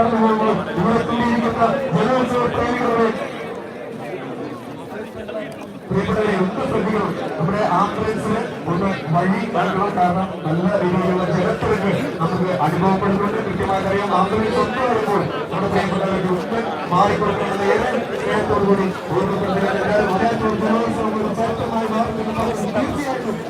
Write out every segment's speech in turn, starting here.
കളികളൊക്കെ നിങ്ങൾ കടന്നു പോകുമ്പോൾ ഇവിടെ കൂടിയിരിക്കുന്ന ജലോത്സവ നമ്മുടെ ആംബുലൻസിന് ഒന്ന് വഴി നൽകണം കാരണം നല്ല രീതിയിലുള്ള ജലത്തിരക്ക് നമുക്ക് അനുഭവപ്പെടുന്നുണ്ട് കൃത്യമായി അറിയാം ആംബുലൻസ് ഒന്ന് വരുമ്പോൾ നമ്മുടെ പ്രിയപ്പെട്ടവർക്ക് ഒന്ന് മാറിക്കൊടുക്കുന്നത് ഏറെ സ്നേഹത്തോടുകൂടി ഓർമ്മപ്പെടുത്തുക എല്ലാവരും ഒരേ ജലോത്സവം തീർച്ചയായിട്ടും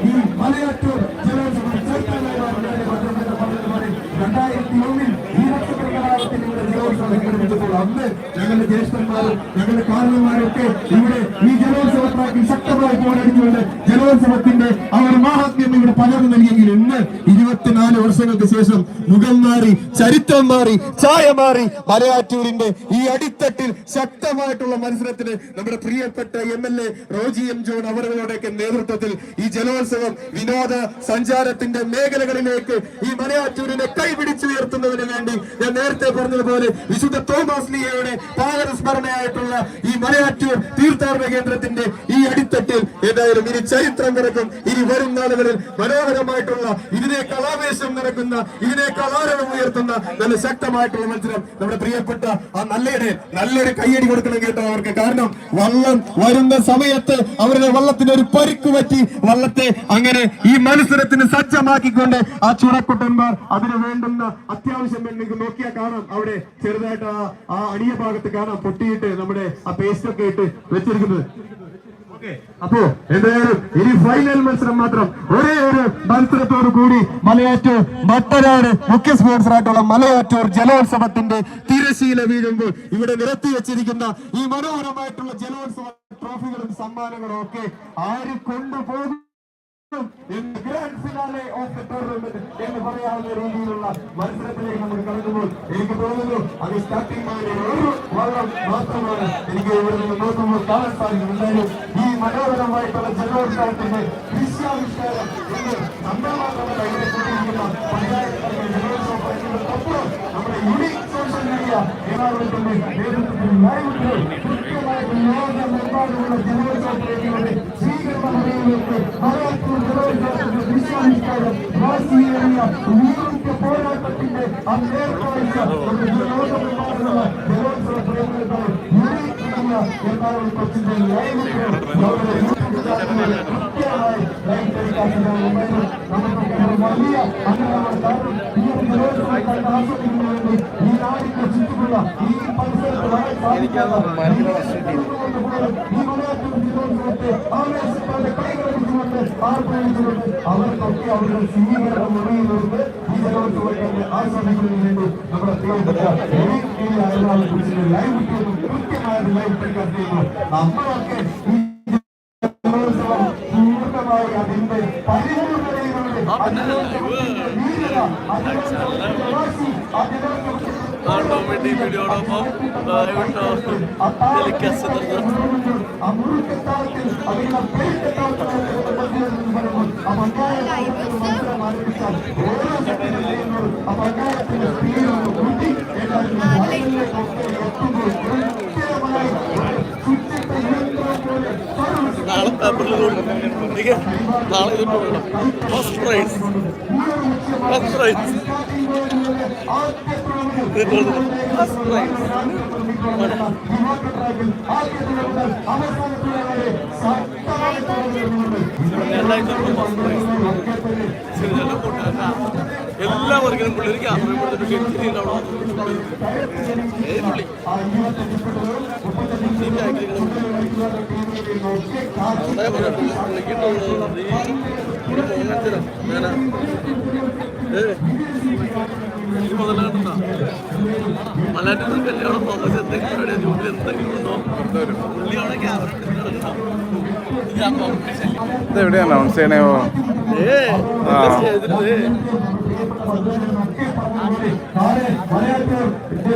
ഈ മലയാറ്റൂർ ജലോത്സവം ചരിത്രമായി മാറുന്നതിനെ രണ്ടായിരത്തി ഒന്നിൽ ഈ നക്ഷത്ര കലാപത്തിൽ ഇവിടെ ജലോത്സവം സംഘടിപ്പിച്ചപ്പോൾ അന്ന് ഞങ്ങളുടെ ജ്യേഷ്ഠന്മാരും ഞങ്ങളുടെ കാരണന്മാരും ഒക്കെ ഇവിടെ ഈ ജലോത്സവ ശക്തമായി പോരടിച്ചുകൊണ്ട് ജലോത്സവത്തിന്റെ ഒരു മാഹാത്മ്യം ഇവിടെ പകർന്നു നൽകിയെങ്കിൽ ഇന്ന് ഇരുപത്തിനാല് വർഷങ്ങൾക്ക് ശേഷം മുഖം മാറി ചരിത്രം മാറി ചായ മാറി മലയാറ്റൂരിന്റെ ഈ അടിത്തട്ടിൽ ശക്തമായിട്ടുള്ള മത്സരത്തിന് നമ്മുടെ പ്രിയപ്പെട്ട M L A Roji M John അവരുടെയൊക്കെ നേതൃത്വത്തിൽ ഈ ജലോത്സവം വിനോദ സഞ്ചാരത്തിന്റെ മേഖലകളിലേക്ക് ഈ മലയാറ്റൂരിനെ കൈപിടിച്ചുയർത്തുന്നതിന് വേണ്ടി ഞാൻ നേരത്തെ പറഞ്ഞതുപോലെ വിശുദ്ധ തോമസ് ലിയയുടെ പാകരസ്മരണയായിട്ടുള്ള ഈ മലയാറ്റൂർ തീർത്ഥാടന കേന്ദ്രത്തിന്റെ ഈ അടിത്തട്ടിൽ ഏതായാലും ഇനി ചരിത്രം നിറക്കും ഇനി വരും നാളുകളിൽ മനോഹരമായിട്ടുള്ള ഇതിനേക്കാൾ ആവേശം നടക്കുന്ന ഇതിനേക്കാൾ ആരവം ഉയർത്തുന്ന നല്ല ശക്തമായിട്ടുള്ള മത്സരം നമ്മുടെ പ്രിയപ്പെട്ട ആ നല്ലയുടെ നല്ലൊരു കയ്യടി കൊടുക്കണം കേട്ടോ അവർക്ക്. കാരണം വള്ളം വരുന്ന സമയത്ത് അവരുടെ വള്ളത്തിന് ഒരു പരിക്ക് പറ്റി വള്ളത്തെ അങ്ങനെ ഈ മത്സരത്തിന് സജ്ജമാക്കിക്കൊണ്ട് ആ ചുണക്കുട്ടന്മാർ അതിന് വേണ്ടുന്ന അത്യാവശ്യം നോക്കിയാൽ കാണാം. അവിടെ ചെറുതായിട്ട് ആ ആ അടിയ ഭാഗത്ത് കാണാം പൊട്ടിയിട്ട് നമ്മുടെ ആ പേസ്റ്റ് ഒക്കെ ഇട്ട് വെച്ചിരിക്കുന്നത്. അപ്പോ എന്തായാലും ഇനി ഫൈനൽ മത്സരം മാത്രം ഒരേ ഒരു മത്സരത്തോടു കൂടി മലയാറ്റൂർ മട്ടനാട് മുഖ്യ സ്പോൺസർ ആയിട്ടുള്ള മലയാറ്റൂർ ജലോത്സവത്തിന്റെ തിരശീല വീഴുമ്പോൾ ഇവിടെ നിരത്തി വെച്ചിരിക്കുന്ന ഈ മനോഹരമായിട്ടുള്ള ജലോത്സവ ട്രോഫികളും സമ്മാനങ്ങളും ഒക്കെ ആര് കൊണ്ടുപോകും ഇന്ന് grand finale of the tournament എന്ന് പറയാവുന്ന രീതിയിലുള്ള മത്സരത്തിലേക്ക് നമ്മൾ കടക്കുമ്പോൾ എനിക്ക് തോന്നുന്നു അത് സ്റ്റാർട്ടിംഗ് ഒരു വള്ളം മാത്രമാണ്. എനിക്ക് ഇവിടെ നിന്ന് നോക്കുമ്പോൾ കാണാൻ സാധിക്കും. എന്തായാലും ഈ മനോഹരമായിട്ടുള്ള ജലോത്സവത്തിന്റെ ദൃശ്യാവിഷ്കാരം ഇന്ന് ഇവിടെ കൂട്ടിയിരിക്കുന്ന പഞ്ചായത്ത് ജലോത്സവ പരിപാടികൾക്കൊപ്പം നമ്മുടെ യുണീക് സോഷ്യൽ മീഡിയ ഏതാവത്തിന്റെ നേതൃത്വത്തിൽ ലൈവ് കൃത്യമായിട്ട് ലോകമെമ്പാടുമുള്ള ജലോത്സവ പ്രേമികളുടെ സ്വീകരണ മുറിയിലേക്ക് മലയാറ്റൂർ ജലോത്സവത്തിന്റെ ദൃശ്യാവിഷ്കാരം വീറിന്റെ പോരാട്ടത്തിന്റെ മീഡിയ എറണാകുളം കൊച്ചിന്റെ കൃത്യമായി ഒരു വലിയ ആസ്വദിക്കുന്നതിന് വേണ്ടി ഈ നാടിന്റെ ചുറ്റുമുള്ള ഈ പരിസരത്ത് വരാൻ സാധിക്കാത്ത ഈ ജലോത്സവത്തെ ആവേശത്തോടെ കൈകളിച്ചുകൊണ്ട് ആർപ്പണിച്ചുകൊണ്ട് അവർക്കൊക്കെ അവരുടെ സ്വീകരണം മുറിയിലുണ്ട് ഈ ജലോത്സവത്തെ ആസ്വദിക്കുന്നതിന് വേണ്ടി നമ്മുടെ ലൈവ് കൃത്യമായ ലൈവ് ടെലികാസ്റ്റ് ചെയ്യുന്നു നമ്മളൊക്കെ പൂർണമായി അതിന്റെ പരിപൂർണതയിലൂടെ അതിലോകത്തിന്റെ കാണാൻ വേണ്ടി വീഡിയോടൊപ്പം ടെലികാസ്റ്റ് ആ മുറുക്കത്താളത്തിൽ അതിനുള്ള പേരിട്ടത്താളത്തിൽ പറയുമ്പോൾ ആ മന്ത്രാലയ മത്സരം ആരംഭിച്ചാൽ ഓരോ സെക്കൻഡിലെയും അപ്പൊ അദ്ദേഹത്തിന്റെ സ്പീഡ് ഒന്ന് കൂട്ടി ഏതായാലും വലയിലേക്കൊക്കെ എത്തുമ്പോൾ കൃത്യമായി ചുറ്റിട്ട യന്ത്രം പോലെ പേപ്പറിൽ എനിക്ക് നാളെ ഇതിട്ട് വേണം. First prize first prize first prize രണ്ടായിരത്തി ഫസ്റ്റ് പ്രൈസ് സിനിമ കൂട്ടുകാരനാ എല്ലാ വർക്കിനും പുള്ളിക്ക് മുതലാകണ്ട കല്യാണം തോമസ് എന്തെങ്കിലും ജോലി എന്തെങ്കിലും ഉണ്ടോ പുള്ളിയാണ് ക്യാമറ ഇതെവിടെ അനൗൺസ് ചെയ്യണേ ഓ ഏ പ്രിയപ്പെട്ട സന്തോഷം ഒക്കെ പറഞ്ഞു ആ. മലയാറ്റൂർ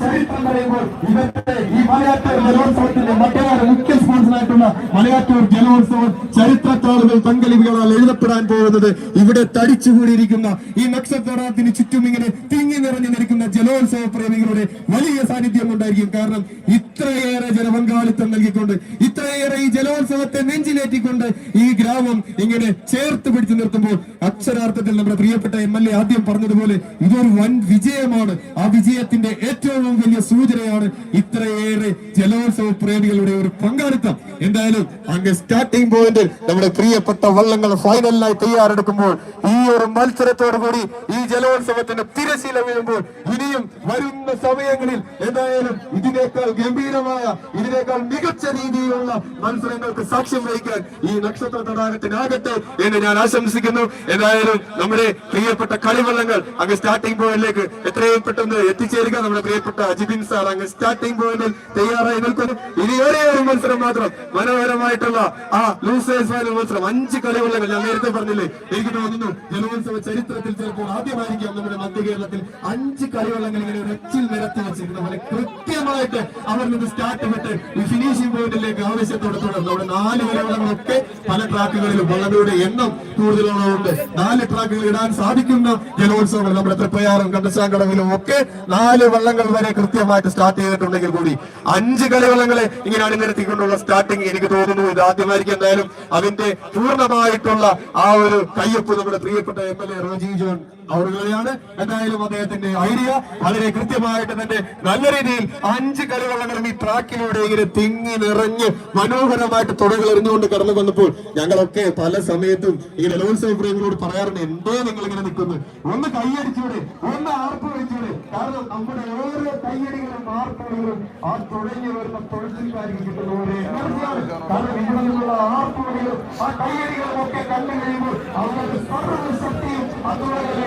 ചരിത്രം പറയുമ്പോൾ ഇവരുടെ ഈ മലയാറ്റൂർ ജലോത്സവത്തിന്റെ മറ്റൊരു മുഖ്യ സ്പോൺസറായിട്ടുള്ള മലയാറ്റൂർ ജലോത്സവം ചരിത്രത്താളുകൾ പങ്കലിവുകളാൽ എഴുതപ്പെടാൻ പോകുന്നത് ഇവിടെ തടിച്ചുകൂടിയിരിക്കുന്ന ഈ നക്ഷത്രത്തിന് ചുറ്റും ഇങ്ങനെ തിങ്ങി നിറഞ്ഞു നിൽക്കുന്ന ജലോത്സവ പ്രേമികളുടെ വലിയ സാന്നിധ്യം ഉണ്ടായിരിക്കും കാരണം ഇത്രയേറെ ജനപങ്കാളിത്തം നൽകിക്കൊണ്ട് ഇത്രയേറെ ഈ ജലോത്സവത്തെ നെഞ്ചിലേറ്റിക്കൊണ്ട് ഈ ഗ്രാമം ഇങ്ങനെ ചേർത്ത് പിടിച്ചു നിർത്തുമ്പോൾ അക്ഷരാർത്ഥത്തിൽ നമ്മുടെ പ്രിയപ്പെട്ട എ ആദ്യം പറഞ്ഞതുപോലെ ഇതൊരു വൻ വിജയമാണ് ആ വിജയത്തിന്റെ ഏറ്റവും വലിയ സൂചനയാണ് ഇത്രയേറെ ജലോത്സവ പ്രേമികളുടെ ഒരു പങ്കാളിത്തം. എന്തായാലും അങ്ങ് സ്റ്റാർട്ടിംഗ് പോയിന്റ് നമ്മുടെ പ്രിയപ്പെട്ട വള്ളങ്ങൾ ഫൈനലിനായി തയ്യാറെടുക്കുമ്പോൾ ഈ ഒരു മത്സരത്തോടു കൂടി ഈ ജലോത്സവത്തിന്റെ തിരശീല വീഴുമ്പോൾ ഇനിയും വരുന്ന സമയങ്ങളിൽ എന്തായാലും ഇതിനേക്കാൾ ഗംഭീരമായ ഇതിനേക്കാൾ മികച്ച രീതിയിലുള്ള മത്സരങ്ങൾക്ക് സാക്ഷ്യം വഹിക്കാൻ ഈ നക്ഷത്ര തടാകത്തിനാകട്ടെ എന്ന് ഞാൻ ആശംസിക്കുന്നു. എന്തായാലും നമ്മുടെ പ്രിയപ്പെട്ട കളിവള്ളങ്ങൾ അങ്ങ് സ്റ്റാർട്ടിംഗ് പോയിന്റിലേക്ക് എത്രയും പെട്ടെന്ന് എത്തിച്ചേരുക. നമ്മുടെ പ്രിയപ്പെട്ട അജിബിൻ സാർ അങ്ങ് സ്റ്റാർട്ടിംഗ് പോയിന്റിൽ തയ്യാറായി നിൽക്കുന്നു. ഇനി ഒരേ ഒരു മത്സരം മാത്രം മനോഹരമായിട്ടുള്ള ആ ലൂസേഴ്സ് മത്സരം. അഞ്ച് കളിവള്ളങ്ങൾ ഞാൻ നേരത്തെ പറഞ്ഞില്ലേ? എനിക്ക് തോന്നുന്നു ജലോത്സവ ചരിത്രത്തിൽ ചിലപ്പോൾ ആദ്യമായിരിക്കാം നമ്മുടെ മധ്യ കേരളത്തിൽ അഞ്ച് കളിവള്ളങ്ങൾ ഇങ്ങനെ ഒരു എച്ചിൽ നിരത്തി വെച്ചിരുന്ന. പോലെ കൃത്യമായിട്ട് അവർ നിന്ന് സ്റ്റാർട്ട് വിട്ട് ഈ ഫിനിഷിംഗ് പോയിന്റിലേക്ക് ആവശ്യത്തോടെ തുടർന്നു. അവിടെ നാല് കളിവള്ളങ്ങളൊക്കെ പല ട്രാക്കുകളിലും വള്ളങ്ങളുടെ എണ്ണം കൂടുതലുള്ളതുകൊണ്ട് നാല് ട്രാക്കുകൾ ഇടാൻ സാധിക്കുന്ന ജലോത്സവങ്ങൾ നമ്മുടെ തൃപ്പയാറും കണ്ടശാങ്കടവിലും ഒക്കെ നാല് വള്ളങ്ങൾ വരെ കൃത്യമായിട്ട് സ്റ്റാർട്ട് ചെയ്തിട്ടുണ്ടെങ്കിൽ കൂടി അഞ്ച് കളിവള്ളങ്ങളെ ഇങ്ങനെ അണിനിരത്തിക്കൊണ്ടുള്ള സ്റ്റാർട്ടിങ് എനിക്ക് തോന്നുന്നു. ഇത് ആദ്യമായിരിക്കും എന്തായാലും. അതിന്റെ പൂർണമായിട്ടുള്ള ആ ഒരു കയ്യൊപ്പ് നമ്മുടെ പ്രിയപ്പെട്ട M L A Roji John അവറുകളെയാണ് എന്തായാലും അദ്ദേഹത്തിന്റെ ഐഡിയ വളരെ കൃത്യമായിട്ട് തന്നെ നല്ല രീതിയിൽ അഞ്ച് കളിവള്ളങ്ങളും ഈ ട്രാക്കിലൂടെ ഇങ്ങനെ തിങ്ങി നിറഞ്ഞ് മനോഹരമായിട്ട് തുടകൾ എറിഞ്ഞുകൊണ്ട് കടന്നു വന്നപ്പോൾ ഞങ്ങളൊക്കെ പല സമയത്തും ഈ ജലോത്സവ പ്രേമികളോട് പറയാറുണ്ട് എന്തോ നിങ്ങൾ ഇങ്ങനെ നിൽക്കുന്നു. ഒന്ന് കൈയടിച്ചൂടെ ഒന്ന് ആർപ്പ് വിളിച്ചൂടെ കാരണം നമ്മുടെ ഓരോ കൈയടികളും ആർപ്പുകളും ആ തുടങ്ങി വരുന്ന തൊഴിൽക്കാർക്ക് കിട്ടുന്ന ഒരു ആർപ്പുകളും ആ കൈയടികളും ഒക്കെ കണ്ടു കഴിയുമ്പോൾ അവരുടെ സർവശക്തിയും അതുപോലെ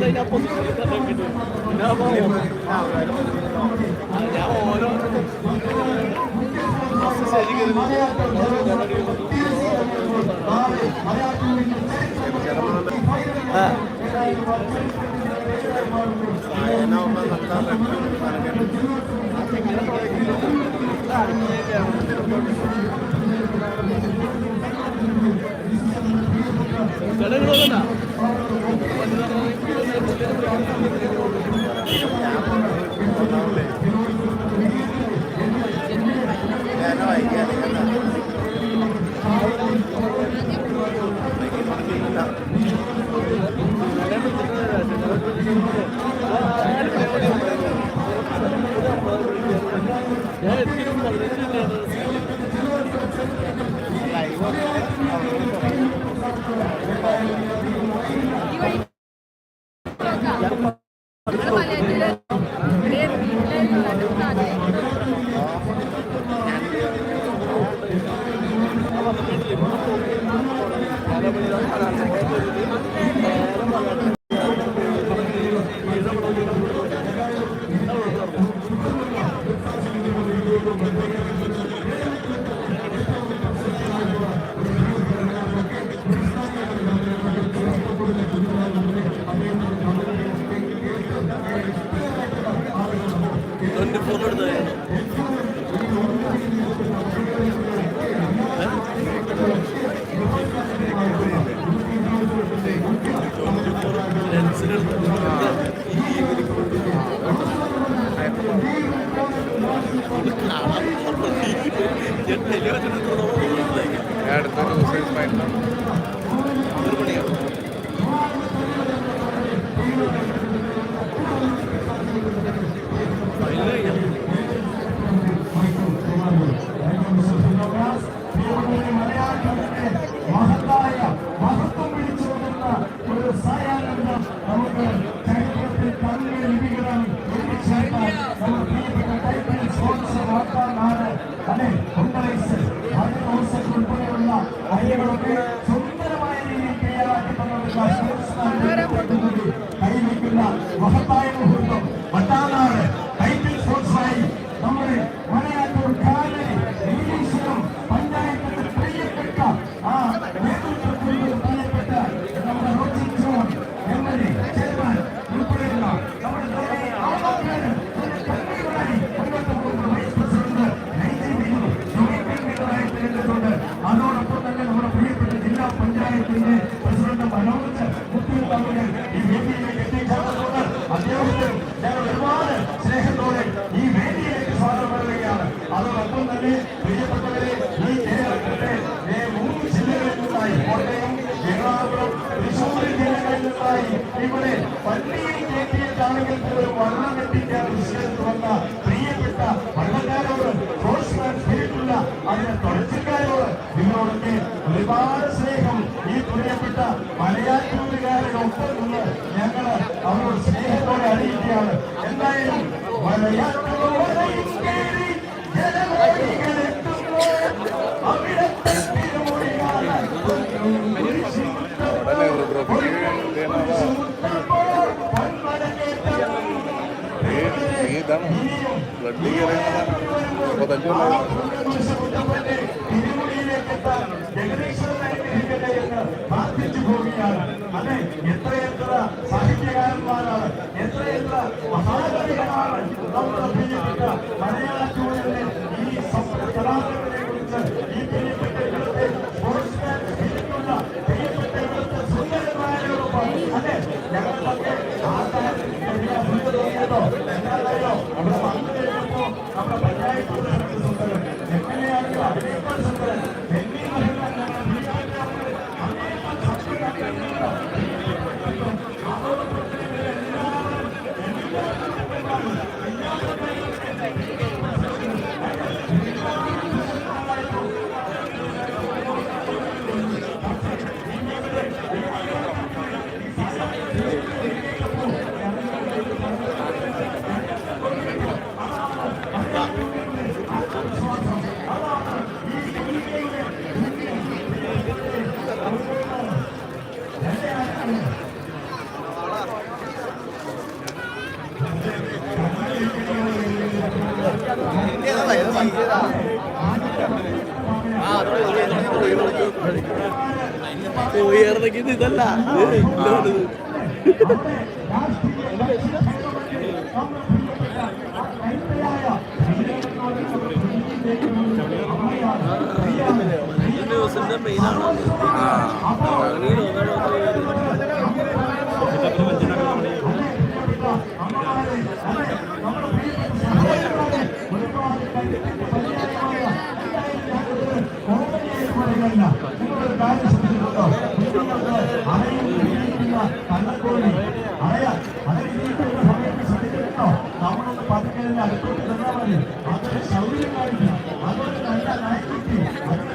കാവായിരിക്കുന്നത് ഞാൻ ഓരോ ജനങ്ങളോടാ ഇതിനോട് Obrigado. അടുത്തൊരു സൂസൈഡ് ഡിപിയിലെ ഡെപ്യൂട്ടി ജനറൽ സോദർ അത്യാവശ്യം ഒരുപാട് സ്നേഹത്തോടെ ഈ വേദിയിലേക്ക് സ്വാഗതം പറയുകയാണ് അതോടൊപ്പം തന്നെ പ്രിയപ്പെട്ടവരെ ഈ കേരളത്തെ മൂന്ന് ജില്ലകളിൽ നിന്നായി കോട്ടയം എറണാകുളം തൃശ്ശൂർ ജില്ലകളിൽ നിന്നായി ഇവിടെ പള്ളിയിൽ കയറ്റിയിട്ടാണെങ്കിൽ പോലും വള്ളം കെട്ടിക്കാൻ വിശ്വസിച്ചു വന്ന പ്രിയപ്പെട്ട വള്ളക്കാരോട് സ്പോർട്സ്മാൻ സ്പിരിറ്റുള്ള അതിന്റെ തുടർച്ചക്കാരോട് നിങ്ങളോടൊക്കെ ഒരുപാട് സ്നേഹം. ഈ പ്രിയപ്പെട്ട മലയാറ്റൂരുകാരുടെ ഒപ്പം നിന്ന് ഞങ്ങൾ അവരോട് സ്നേഹത്തോടെ അറിയിക്കുകയാണ് എന്തായാലും മലയാറ്റൂർ കയറി ജനമോടികൾ അവിടെ ഇതാണ് ബ്ലഡ് ക്ലിയർ ചെയ്യുന്നതാണ് അപ്പോൾ തന്നെ வாராளர் என்ற மகாதேவனாளன் അല്ല. ന്യൂസിന്റെ മെയിനാണ് കണ്ണക്കോഴി അടയാ അടയിരിക്കുന്ന സമയത്ത് ശ്രദ്ധിക്കട്ടോ നമ്മളൊന്ന് പതുക്കെ അടുത്തോട്ട് തന്നാൽ മതി അതൊരു സൗകര്യം കാണിക്കും അതൊരു നല്ല നയക്കുറ്റി അതൊരു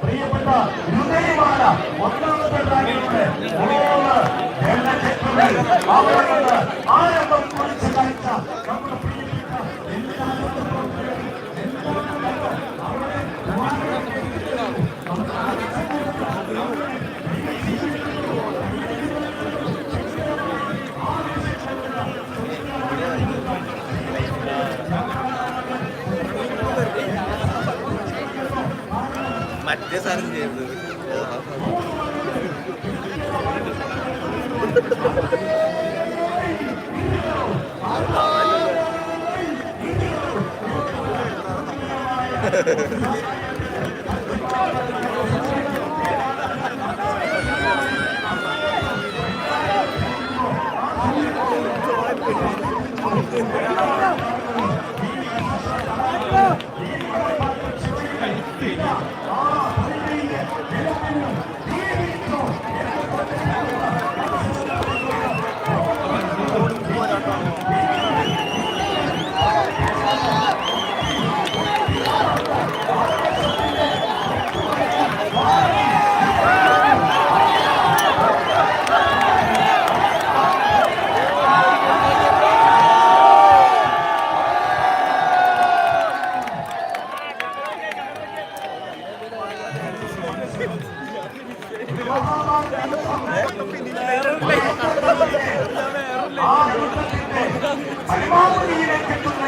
പ്രിയപ്പെട്ട ഹൃദയമാല ഒന്നാമത്തെ ട്രാക്കിലൂടെ മറ്റേ സാധനം ചെയ്യുന്നത് ആ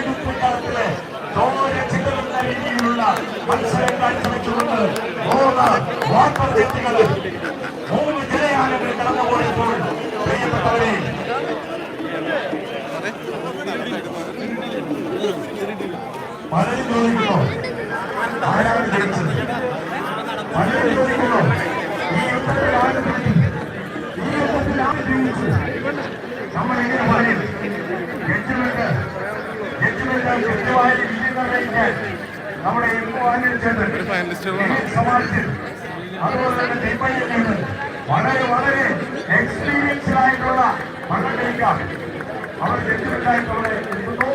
എത്തുന്ന യുദ്ധകാലത്തിൽ രീതിയിലുള്ള മത്സരം കാഴ്ചവെച്ചുകൊണ്ട് മൂന്ന് വാട്ടർ ജെറ്റുകൾ മൂന്ന് ജലയാനങ്ങൾ കടന്നുപോയപ്പോൾ പ്രിയപ്പെട്ടവരെ പലരും ചോദിക്കുന്നു ആരാണ് ജയിച്ചത്? പലരും ചോദിക്കുന്നു ഈ യുദ്ധത്തിൽ ആര് ഈ യുദ്ധത്തിൽ നമ്മൾ എങ്ങനെ പറയും? നമ്മുടെ അതുപോലെ തന്നെ ദീപയ്യുണ്ട് വളരെ വളരെ എക്സ്പീരിയൻസ്ഡ് ആയിട്ടുള്ള മണ്ഡലിക്കാം അവർ ജഡ്ജിമെന്റ് ആയിട്ട് അവിടെ എത്തുന്നു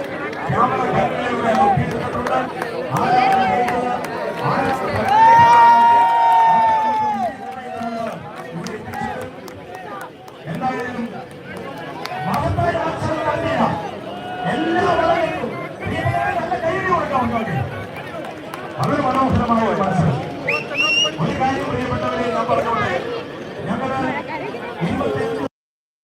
ക്യാമറ കണ്ണിലൂടെ നോക്കിയിട്ടുണ്ട് ആരാണ് ജയിച്ചത്? ആരാണ് എന്തായാലും മഹത്തായ മത്സരം നടത്തിയ എല്ലാ വളരെയും പ്രിയപ്പെട്ടവരെ നല്ല കൈയ്യടി കൊടുക്കാം ഉണ്ടാക്കി അതൊരു മനോഹരമായ ഒരു